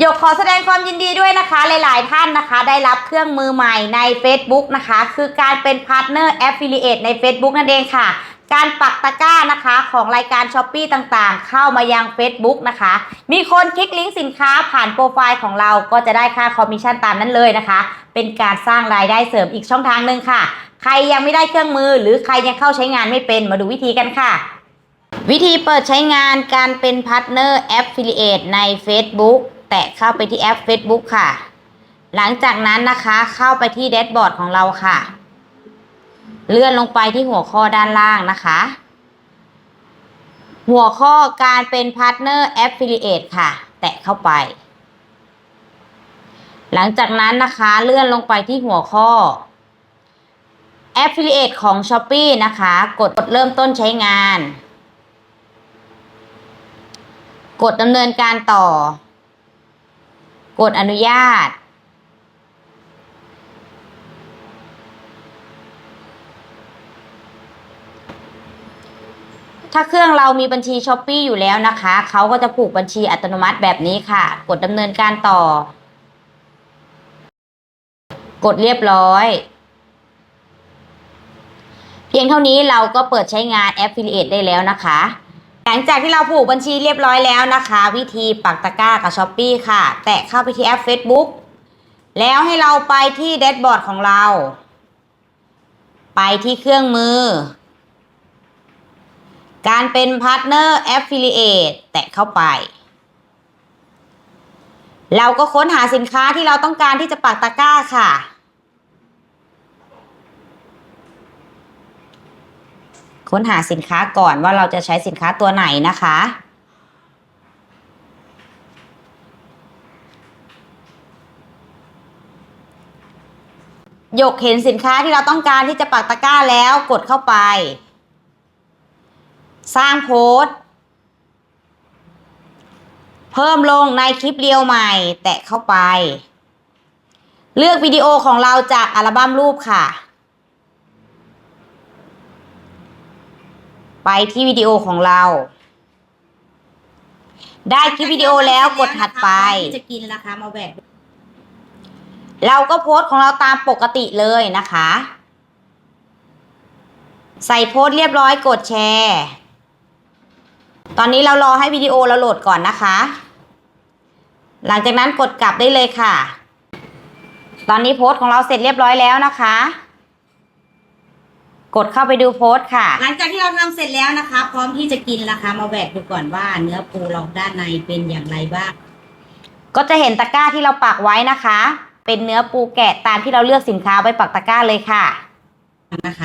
หยกขอแสดงความยินดีด้วยนะคะ หลาย ๆ ท่านนะคะ ได้รับเครื่องมือใหม่ใน Facebook นะคะ คือการเป็นพาร์ทเนอร์ Affiliate ใน Facebook นั่นเองค่ะ การปักตะกร้านะคะของรายการ s h อ p e e ต่างๆ เข้ามายัง Facebook นะคะ มีคนคลิกลิงก์สินค้าผ่านโปรไฟล์ของเราก็จะได้ค่าคอมมิชชั่นตามนั้นเลยนะคะ เป็นการสร้างรายได้เสริมอีกช่องทางหนึ่งค่ะ ใครยังไม่ได้เครื่องมือ หรือใครยังเข้าใช้งานไม่เป็นมาดูวิธีกันค่ะวิธีเปิดใช้งานการเป็นพาร์ทเนอร์ Affiliate ใน Facebook แตะเข้าไปที่แอป Facebook ค่ะ หลังจากนั้นนะคะเข้าไปที่แดชบอร์ดของเราค่ะ เลื่อนลงไปที่หัวข้อด้านล่างนะคะ หัวข้อการเป็นพาร์ทเนอร์ Affiliate ค่ะ แตะเข้าไป หลังจากนั้นนะคะเลื่อนลงไปที่หัวข้อ Affiliate ของ s h อ p e e นะคะ กดเริ่มต้นใช้งาน กดดำเนินการต่อ กดอนุญาต ถ้าเครื่องเรามีบัญชีช้อปปีอยู่แล้วนะคะ เขาก็จะผูกบัญชีอัตโนมัติแบบนี้ค่ะ กดดำเนินการต่อ กดเรียบร้อย เพียงเท่านี้เราก็เปิดใช้งาน Affiliate ได้แล้วนะคะ หลังจากที่เราผูกบัญชีเรียบร้อยแล้วนะคะ วิธีปักตะกร้ากับ s h อ p e e ค่ะ แตะเข้าไปที่แอป Facebook แล้วให้เราไปที่แดชบอร์ดของเรา ไปที่เครื่องมือ การเป็นพาร์ทเนอร์ Affiliate แตะเข้าไป เราก็ค้นหาสินค้าที่เราต้องการที่จะปักตะกร้าค่ะ ค้นหาสินค้าก่อนว่าเราจะใช้สินค้าตัวไหนนะคะ หยกเห็นสินค้าที่เราต้องการที่จะปักตะกร้าแล้วกดเข้าไป สร้างโพสต์ เพิ่มลงในคลิปเรียวใหม่ แตะเข้าไป เลือกวิดีโอของเราจากอัลบั้มรูปค่ะ ไปที่วิดีโอของเรา ได้คลิปวิดีโอแล้วกดถัดไป จะกินราคามาแบกเราก็โพสต์ของเราตามปกติเลยนะคะ ใส่โพสต์เรียบร้อยกดแชร์ ตอนนี้เรารอให้วิดีโอเราโหลดก่อนนะคะ หลังจากนั้นกดกลับได้เลยค่ะ ตอนนี้โพสต์ของเราเสร็จเรียบร้อยแล้วนะคะ กดเข้าไปดูโพสต์ค่ะ หลังจากที่เราทำเสร็จแล้วนะคะ พร้อมที่จะกินราคามาแบกดูก่อนว่า เนื้อปูเราด้านในเป็นอย่างไรบ้าง ก็จะเห็นตะกร้าที่เราปักไว้นะคะ เป็นเนื้อปูแกะตามที่เราเลือกสินค้าไว้ปักตะกร้าเลยค่ะ นะคะ